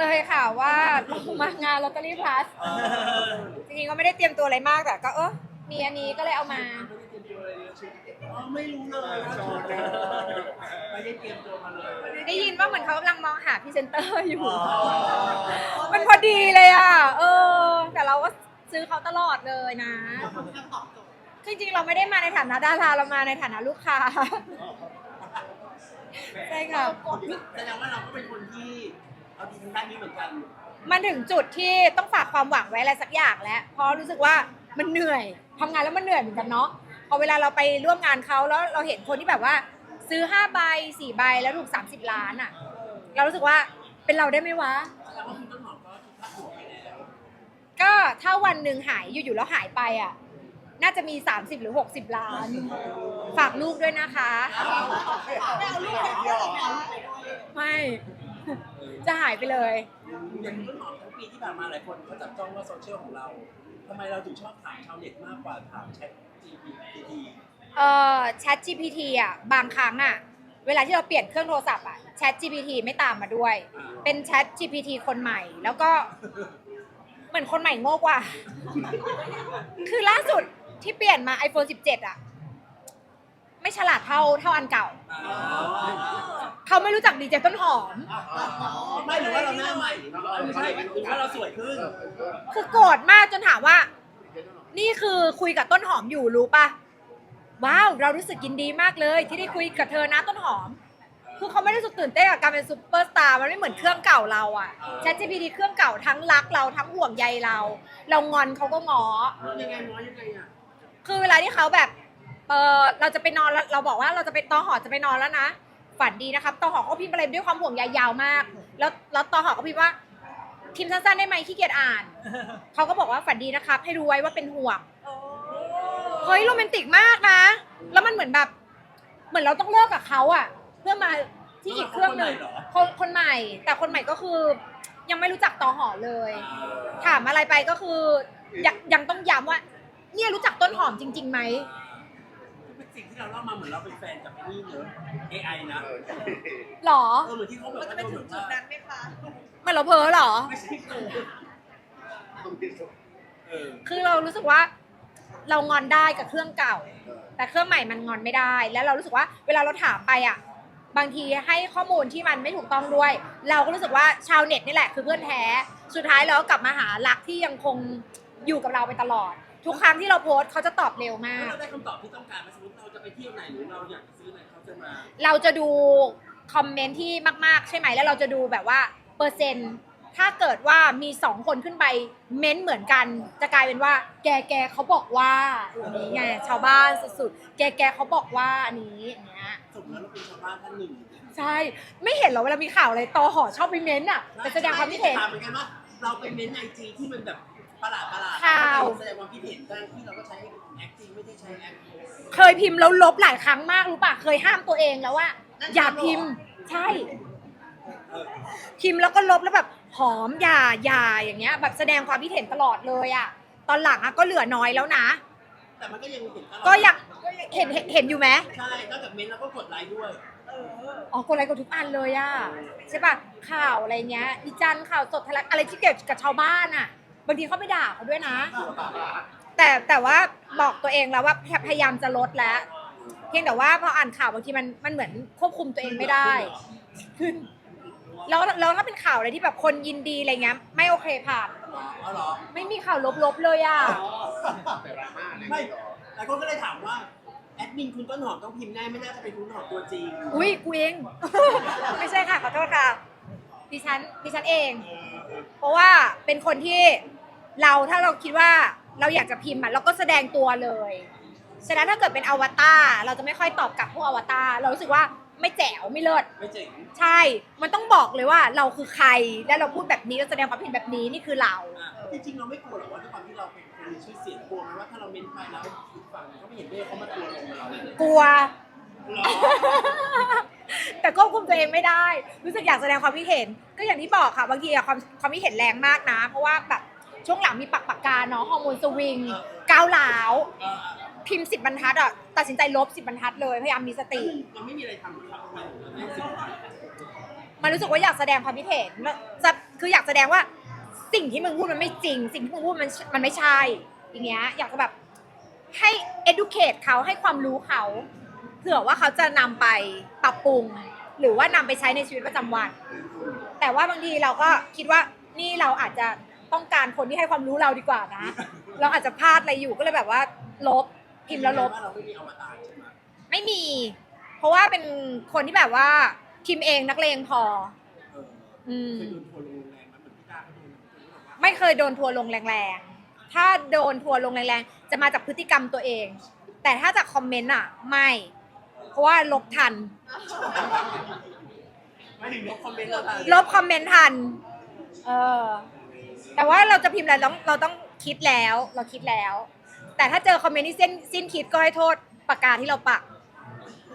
เลยค่ะว่ามางานลอตเตอรี่พลัสจริงๆก็ไม่ได้เตรียมตัวอะไรมากแต่ก็เออมีอันนี้ก็เลยเอามา อ๋อไม่รู้เลยว่าชว์เลยไม่ได้เตรียมตัวมาเลยได้ยินว่าเหมือนเขากำลังมองหาพรีเซนเตอร์อยู่ มันพอดีเลยอะ เออ แต่เราก็ซื้อเขาตลอดเลยนะจริงๆเราไม่ได้มาในฐานะดาราเรามาในฐานะลูกค้า ใช่ค่ะ แสดงว่าเราก็เป็นคนที่ เอาดีทางด้านนี้เหมือนกันมันถึงจุดที่ต้องฝากความหวังไว้อะไรสักอย่างแล้วเพราะรู้สึกว่ามันเหนื่อยทำงานแล้วมันเหนื่อยเหมือนกันเนาะพอเวลาเราไปร่วมงานเขาแล้วเราเห็นคนที่แบบว่า ซื้อ5ใบ4ใบแล้วถูก 30 ล้านอะ่ะเรารู้สึกว่าเป็นเราได้ไหมวะ แล้วก็คุณต้นหอมก็คิดค่าหัวไปแล้วก็ถ้าวันหนึ่งหายอยู่ๆแล้วหายไปอะ น่าจะมี 30 หรือ 60 ล้าน ฝากลูกด้วยนะคะ ไม่ จะหายไปเลย อย่างคุณต้นหอมทั้งปีที่ผ่านมาหลายคนเขาจับจ้องว่าโซเชียลของเราทำไมเราถึงชอบถามชาวเน็ตมากกว่าถามแชท GPT เอ่อ Chat GPT อะบางครั้งอะ เวลาที่เราเปลี่ยนเครื่องโทรศัพท์อะ Chat GPT ไม่ตามมาด้วย เป็น Chat GPT คนใหม่ แล้วก็ เหมือนคนใหม่โง่กว่า คือล่าสุดที่เปลี่ยนมา iPhone 17 อะ ไม่ฉลาดเท่าเท่าอันเก่า เขาไม่รู้จักดีเจต้นหอม ไม่หรือว่าเราหน้าใหม่ไม่ใช่หรือว่าเราสวยขึ้นคือโกรธมากจนถามว่า นี่คือคุยกับต้นหอมอยู่รู้ปะว้าว เรารู้สึกยินดีมากเลย ที่ได้คุยกับเธอนะต้นหอม คือเขาไม่ได้รู้สึกตื่นเต้นกับการเป็นซูเปอร์สตาร์มันไม่เหมือนเครื่องเก่าเราอะ ChatGPT เครื่องเก่าทั้งรักเราทั้งห่วงใยเรา เรางอนเขาก็งอ ยังไงน้อยยังไงอะ คือเวลาที่เขาแบบ เออเราจะไปนอนแล้วเราบอกว่าเราจะไปตอหอจะไปนอนแล้วนะ ฝันดีนะครับตอหอเขาพิมพ์อะไรด้วยความห่วงใยยาวมาก แล้วแล้วตอหอก็พิมพ์ว่าพิมพ์สั้นๆได้ไหมขี้เกียจอ่านเขาก็บอกว่าฝันดีนะครับ ให้รู้ไว้ว่าเป็นห่วงเฮ้ยโรแมนติกมากนะ แล้วมันเหมือนแบบ เหมือนเราต้องเลิกกับเขาอะเพื่อมาที่อีกเครื่องหนึ่งคนคนใหม่ แต่คนใหม่ก็คือ ยังไม่รู้จักตอหอเลย ถามอะไรไปก็คือยังยังต้องย้ำว่า เนี่ยรู้จักต้นหอมจริงๆไหมเป็น สิ่งที่เราเล่ามาเหมือนเราเป็นแฟนกับไอ้นี่เนอะ AI นะหรอ เออเหมือนที่เขาแบบว่าโดนแบบว่ามันเราเพ้อหรอ ไม่ใช่เออเออคือเรารู้สึกว่า เรางอนได้กับเครื่องเก่า แต่เครื่องใหม่มันงอนไม่ได้ แล้วเรารู้สึกว่าเวลาเราถามไปอะ บางทีให้ข้อมูลที่มันไม่ถูกต้องด้วย เราก็รู้สึกว่าชาวเน็ตนี่แหละคือเพื่อนแท้ สุดท้ายเราก็กลับมาหารักที่ยังคงอยู่กับเราไปตลอด ทุกครั้งที่เราโพสต์เขาจะตอบเร็วมาแล้วกเราได้คำตอบที่ต้องการไหมสมมติเราจะไปเที่ยวไหนหรือเราอยากจะซื้ออะไรเขาจะมาเราจะดูคอมเมนต์ที่มากๆ ใช่ไหมแล้วเราจะดูแบบว่าเปอร์เซ็นต์ถ้าเกิดว่ามีสองคนขึ้นไปเม้นต์เหมือนกัน จะกลายเป็นว่า แกแกเขาบอกว่าอย่างนี้ไงชาวบ้านสุดๆแกแกเขาบอกว่าอันนี้อย่างเงี้ยสมมติเราเป็นชาวบ้านท่านหนึ่งใช่ไม่เห็นเหรอเวลามีข่าวอะไรตอหอชอบไปเม้นต์อะไปแสดงความคิดเห็น ถามเหมือนกันว่าเราไปเม้นไอจีที่มันแบบประหลาดประหลาดข่าว แสดงความคิดเห็นได้ที่เราก็ใช้แอคจริงไม่ได้ใช้แอคเคยพิมพ์แล้วลบหลายครั้งมากรู้ป่ะ เคยห้ามตัวเองแล้วว่า อย่าพิมพ์ ใช่เออพิมพ์แล้วก็ลบแล้วแบบหอมอย่าอย่าอย่างเงี้ย แบบแสดงความคิดเห็นตลอดเลยอะตอนหลังอะก็เหลือน้อยแล้วนะ แต่มันก็ยังเห็นตลอดก็ยังเห็นเห็นเห็นอยู่ไหม ใช่นอกจากเม้นแล้วก็กดไลค์ด้วยอ๋อกดไลค์กดทุกอันเลยอะใช่ป่ะข่าวอะไรเงี้ยดิจันข่าวสดทะลักอะไรที่เกี่ยวกับชาวบ้านอะ บางทีเขาไปด่าเขาด้วยนะ แต่แต่ว่าบอกตัวเองแล้วว่าพยายามจะลดแล้ว เพียงแต่ว่าพออ่านข่าวบางทีมันมันเหมือนควบคุมตัวเองไม่ได้ขึ้นแล้วแล้วถ้าเป็นข่าวอะไรที่แบบคนยินดีอะไรเงี้ยไม่โอเคผ่านเอาเหรอไม่มีข่าวลบๆเลยอะ ไม่หลายคนก็เลยถามว่า แอดมินคุณต้นหอมต้องพิมพ์แน่ไม่น่าจะเป็นคุณต้นหอมตัวจริงอุ้ยกูเอง ไม่ใช่ค่ะขอโทษค่ะดิฉันดิฉันเอง เพราะว่าเป็นคนที่ เราถ้าเราคิดว่าเราอยากจะพิมพ์อะเราก็แสดงตัวเลยฉะนั้นถ้าเกิดเป็นอวตารเราจะไม่ค่อยตอบกลับพวกอวตารเรารู้สึกว่าไม่แจ๋วไม่เลิศไม่เจ๋งใช่ มันต้องบอกเลยว่าเราคือใครและเราพูดแบบนี้เราแสดงความเห็นแบบนี้นี่คือเรา อะจริงๆเราไม่กลัวหรอกว่าด้วยความที่เราเป็นคนมีชื่อเสียงกลัวไหมว่าถ้าเราเม้นไปแล้วอีกฝั่งเขาไม่เห็นด้วยเขามาตัวลงกับเราเลยกลัว เหรอ แต่ควบคุมตัวเองไม่ได้ รู้สึกอยากแสดงความคิดเห็น ก็อย่างที่บอกค่ะบางทีอะความความคิดเห็นแรงมากนะ เพราะว่าแบบ ช่วงหลังมีปักปากกาเนาะฮอร์โมนสวิงก้าวหลาวเออพิมพ์สิบบรรทัดอะตัดสินใจลบสิบบรรทัดเลยพยายามมีสติ มันไม่มีอะไรทำครับทำไมถึงเล่นสิบมันรู้สึกว่าอยากแสดงความคิดเห็นแล้วจะคืออยากแสดงว่าสิ่งที่มึงพูดมันไม่จริง สิ่งที่มึงพูดมันมันไม่ใช่ อย่างเงี้ยอยากจะแบบให้ educate เขาให้ความรู้เขาเผื่อว่าเขาจะนำไปปรับปรุง หรือว่านำไปใช้ในชีวิตประจำวัน แต่ว่าบางทีเราก็คิดว่านี่เราอาจจะ ต้องการคนที่ให้ความรู้เราดีกว่านะ เราอาจจะพลาดอะไรอยู่ก็เลยแบบว่า ลบพิมพ์แล้วลบว่าเราไม่มีอวตารใช่ไหมไม่มี เพราะว่าเป็นคนที่แบบว่าพิมพ์เองนักเลงพอ เอออืม เคยโดนทัวร์ลงแรงมันเหมือนพี่ตาเขาโดนคนที่บอกว่าไม่เคยโดนทัวร์ลงแรงๆ ถ้าโดนทัวร์ลงแรงๆ จะมาจากพฤติกรรมตัวเอง แต่ถ้าจากคอมเมนต์อะ ไม่ เพราะว่าลบทัน ไม่ถึงลบคอมเมนต์เราทันลบคอมเมนต์ทัน เออ แต่ว่าเราจะพิมพ์อะไรเราต้องเราต้องคิดแล้วเราคิดแล้ว แต่ถ้าเจอคอมเมนต์ที่เส้นสิ้นคิดก็ให้โทษปากกาที่เราปัก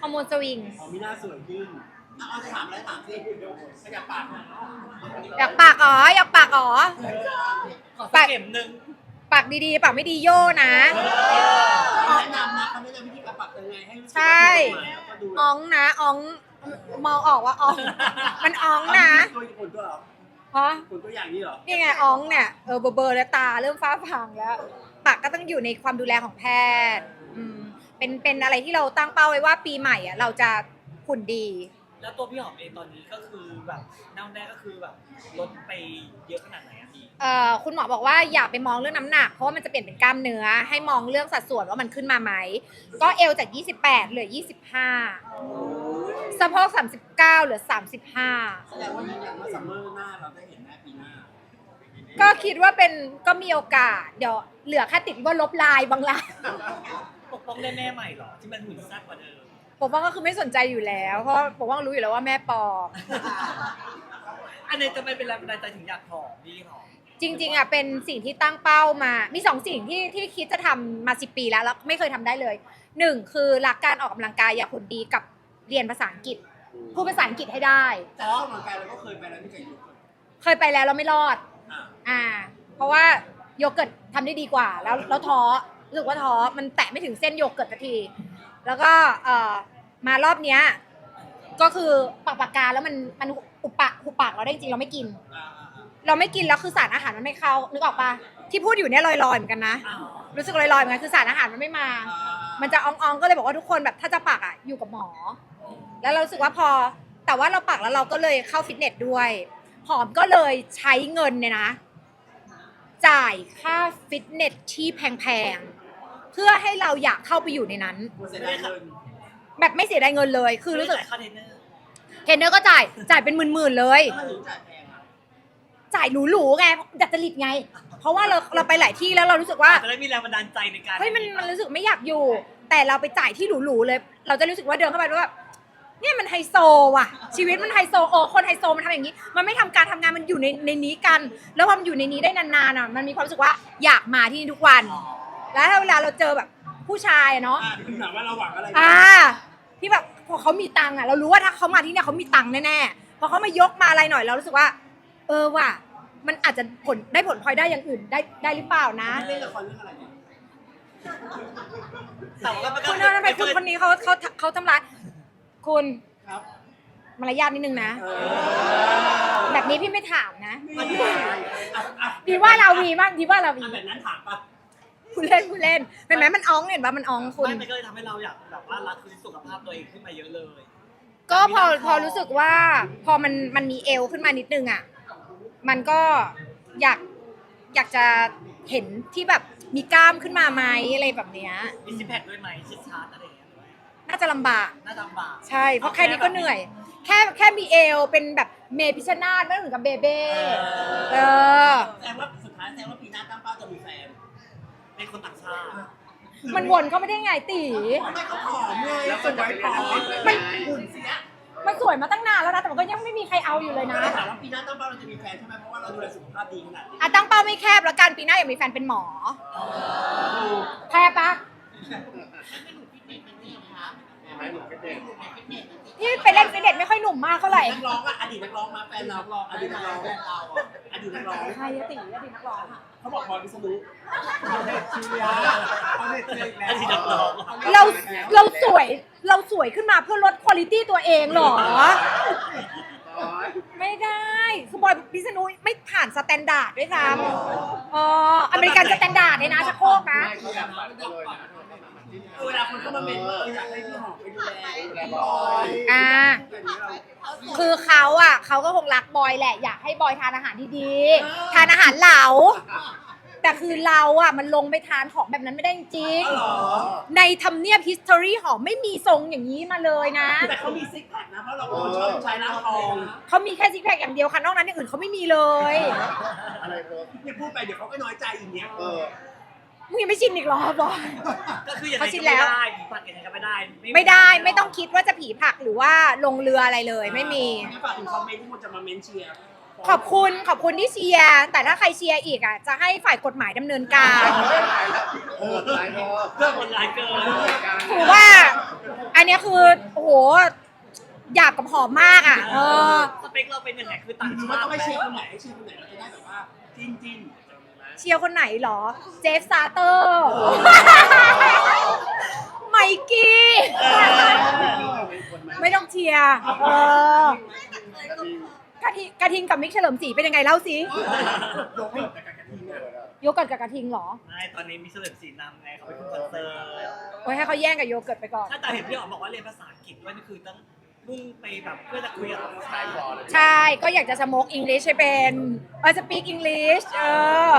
ฮอร์โมนสวิงอ๋อมีหน้าสวยขึ้นเอาเอาจะถามอะไรถามสิขยับปากหน่อยอยากปากอ๋ออยากปากอ๋อขอสักเข็มหนึ่งปากดีๆปากไม่ดีโย่นะเขาแนะนำนะเขาแนะนำวิธีการปรับยังไงให้รู้สึกใช่แล้วก็ดูอ๋องนะอ๋องมองออกว่าอ๋องมันอ๋องนะตัวคนตัวเหรอ ฮะคนตัวอย่างนี้เหรอนี่ไงอ๋องเนี่ยเออเบอร์เบอร์แล้วตาเริ่มฟ้าพังแล้วปากก็ต้องอยู่ในความดูแลของแพทย์อืมเป็นเป็นอะไรที่เราตั้งเป้าไว้ว่าปีใหม่อะเราจะหุ่นดี แล้วตัวพี่หอมเองตอนนี้ก็คือแบบแน่วแน่ก็คือแบบลดไปเยอะขนาดไหนอะพี่เอ่อคุณหมอบอกว่าอย่าไปมองเรื่องน้ำหนัก เพราะว่ามันจะเปลี่ยนเป็นกล้ามเนื้อ ให้มองเรื่องสัดส่วนว่ามันขึ้นมาไหม ก็เอวจาก 28 เหลือ 25 สะโพก39เหลือ 35 แสดงว่ายืนยันว่าซัมเมอร์หน้าเราได้เห็นแม่ปีหน้าก็คิดว่าเป็นก็มีโอกาส เดี๋ยวเหลือแค่ติดว่าลบลายบางลายปกป้องได้แม่ใหม่เหรอ ที่มันหุ่นแซ่บกว่าเดิมผมว่าก็คือไม่สนใจอยู่แล้ว เพราะผมว่ารู้อยู่แล้วว่าแม่ปลอม อันนี้จะไม่เป็นแรงบันดาลใจถึงอยากผอมพี่หอมจริงๆอะเป็นสิ่งที่ตั้งเป้ามา มีสองสิ่งที่ที่คิดจะทำมาสิปีแล้วแล้วไม่เคยทำได้เลยหนึ่งคือรักการออกกำลังกายอย่างหุ่นดีกับ เรียนภาษาอังกฤษ พูดภาษาอังกฤษให้ได้ แต่ว่าออกกำลังกายเราก็เคยไปแล้วที่เคยอยู่เคยไปแล้วเราไม่รอด อ่าอ่า เพราะว่าโยเกิร์ตทำได้ดีกว่า แล้วแล้วท้อรู้สึกว่าท้อมันแตะไม่ถึงเส้นโยเกิร์ตสักที แล้วก็เอ่อมารอบเนี้ยก็คือปากปากกาแล้วมันมันอุปปากหุบปากเราได้จริงเราไม่กินอ่าอ่าอ่าเราไม่กินแล้วคือสารอาหารมันไม่เข้านึกออกปะที่พูดอยู่เนี่ยลอยๆเหมือนกันนะอ้าวรู้สึกลอยๆเหมือนกันคือสารอาหารมันไม่มามันจะอ่องๆก็เลยบอกว่าทุกคนแบบถ้าจะปักอะอยู่กับหมอ แล้วเรารู้สึกว่าพอ แต่ว่าเราปักแล้วเราก็เลยเข้าฟิตเนสด้วย หอมก็เลยใช้เงินเนี่ยนะ จ่ายค่าฟิตเนสที่แพงๆ เพื่อให้เราอยากเข้าไปอยู่ในนั้น เสียดายเงินแบบไม่เสียดายเงินเลย คือรู้สึกไม่ได้จ่ายค่าเทรนเนอร์เทรนเนอร์ก็จ่าย จ่ายเป็นหมื่นๆเลย ถ้าถึงจ่ายแพงอะจ่ายหรูๆไงดัดจริตไง เพราะว่าเราเราไปหลายที่แล้วเรารู้สึกว่าจะได้มีแรงบันดาลใจในการเฮ้ยมันมันรู้สึกไม่อยากอยู่ แต่เราไปจ่ายที่หรูๆเลย เราจะรู้สึกว่าเดินเข้าไปแล้วแบบ เนี่ยมันไฮโซว่ะ ชีวิตมันไฮโซโอ้คนไฮโซมันทำอย่างนี้ มันไม่ทำการทำงานมันอยู่ในในนี้กัน แล้วพอมันอยู่ในนี้ได้นานๆอะมันมีความรู้สึกว่าอยากมาที่นี่ทุกวัน แล้วถ้าเวลาเราเจอแบบผู้ชายอะเนาะ อ่าคุณถามว่าเราหวังอะไรอ่าที่แบบพอเขามีตังค์อะเรารู้ว่าถ้าเขามาที่เนี่ยเขามีตังค์แน่ๆพอเขามายกมาอะไรหน่อยเรารู้สึกว่า เออว่ะมันอาจจะผลได้ผลพลอยได้อย่างอื่นได้ได้หรือเปล่านะ เล่นละครเรื่องอะไรเนี่ยแต่ว่ามันก็คุณทำไมคุณคนนี้เขาเขาเขาทำร้าย คุณครับ มารยาทนิดนึงนะเออแบบนี้พี่ไม่ถามนะ มันอะอะดีว่าเรามีบ้างดีว่าเรามีอะแบบนั้นถามปะคุณเล่นคุณเล่นเห็นไหมมันอ้องเห็นปะมันอ้องคุณ ไม่มันก็เลยทำให้เราอยากแบบว่ารักสุขภาพตัวเองขึ้นมาเยอะเลย ก็พอพอรู้สึกว่าพอมันมันมีเอวขึ้นมานิดนึงอะมันก็อยากอยากจะเห็นที่แบบมีกล้ามขึ้นมาไหมอะไรแบบเนี้ย มีซิปแพคด้วยไหมชิดชาร์ตอะไร น่าจะลำบาก น่าจะลำบาก ใช่ เพราะแค่นี้ก็เหนื่อย แค่แค่มีเอวเป็นแบบเมพิชชนาธไม่ถึงกับเบเบ้เอ อ แสดงว่าสุดท้ายแสดงว่าปีหน้าตั้งเป้าจะมีแฟนเป็นคนต่างชาติมันวนเข้าไม่ได้ไงตีทำไมเขาผอมไงแล้วสวยผอมมันหุ่นเสียมันสวยมาตั้งนานแล้วนะ แต่มันก็ยังไม่มีใครเอาอยู่เลยนะก็เลยถามว่าปีหน้าตั้งเป้าเราจะมีแฟนใช่ไหมเพราะว่าเราดูแลสุขภาพดีขนาดนี้อะตั้งเป้าไม่แคบแล้วกันปีหน้าอยากมีแฟนเป็นหมอแคบปะ ที่ไปเล่นฟิตเนสไม่ค่อยหนุ่มมากเท่าไหร่นักร้องอะอดีตนักร้องมาแฟนเราอดีตนักร้องเราอะอดีตนักร้องใครอะตีอดีตนักร้องอะเขาบอกพรพิษณุเชียเขาเด็ดเชียร์อันที่นักร้องเราเราสวยเราสวยขึ้นมาเพื่อลดคุณภาพตัวเองเหรอ ไม่ได้คือบอยพิษณุไม่ผ่านสแตนดาร์ดด้วยซ้ำเอออเมริกันสแตนดาร์ดเลยนะชักโครกนะไม่ เขาอยากฝันไปเลยนะเออเวลาคนเข้ามาเมนว่าเอออยากให้พี่หอมไปดูแลแลพี่บบออยยอ่าอย่างนี้เราคือเขาอะเขาก็คงรักบอยแหละ อยากให้บอยทานอาหารดีๆทานอาหารเหลา แต่คือเราอะมันลงไปทานของแบบนั้นไม่ได้จริงอ๋อเหรอในทำเนียบ history หอมไม่มีทรงอย่างนี้มาเลยนะ แต่เขามีซิกแพคนะเพราะเราเป็นคนชอบผู้ชายร่างทองเขามีแค่ซิกแพคอย่างเดียวค่ะ นอกนั้นอย่างอื่นเขาไม่มีเลย อะไรโรสเนี่ยพูดไปเดี๋ยวเขาก็น้อยใจอีกเนี้ยเออ มึงยังไม่ชินอีกเหรอบอย ก็คือยังไงเขาชิก็นแล้ไม่วได้ผีปัดยังไงก็ไม่ได้ไม่ได้ไม่ต้องคิดว่าจะผีผลักหรือว่าลงเรืออะไรเลยไม่มี งั้นฝากถึงคอมเมนต์ที่คนจะมาเมนเชียร์ขอบคุณขอบคุณที่เชียร์แต่ถ้าใครเชียร์อีกอะจะให้ฝ่ายกฎหมายดำเนินการเออหลายรอบเพื่อคนร้ายเกินถือว่า อันเนี้ยคือโอ้โหหยาบกับหอมมากอะ เออ สเปคเราเป็นยังไงคือต่างมันชาติต้องให้เชียร์คนไหนให้เชียร์คนไหนเราจะได้แบบว่าจินจิน เชียร์คนไหนเหรอ เจฟซาเตอร์ ไมกี้ ไม่ต้องเชียร์เออกระทิงกระทิงกับมิกเฉลิมศรีเป็นยังไงเล่าสิยกให้แต่กับกระทิงอะโยเกิร์ตกับกระทิงเหรอไม่ตอนนี้มีเฉลิมศรีนำไงเขาไปขึ้นคอนเสิร์ตโอ้ยให้เขาแย่งกับโยเกิร์ตไปก่อน ถ้าแต่เห็นพี่อ๋อมบอกว่าเรียนภาษาอังกฤษด้วยนี่คือต้อง มุ่งไปแบบเพื่อจะคุยกับชายก่อนใช่ ก็อยากจะสโมกอังกฤษให้เป็นเออสปีกอังกฤษเออ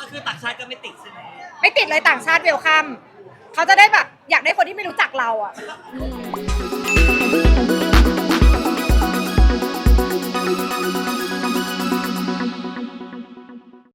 ก็คือต่างชาติก็ไม่ติดใช่ไหมไม่ติดเลยต่างชาติเวลคัมเขาจะได้แบบ อยากได้คนที่ไม่รู้จักเราอะอืม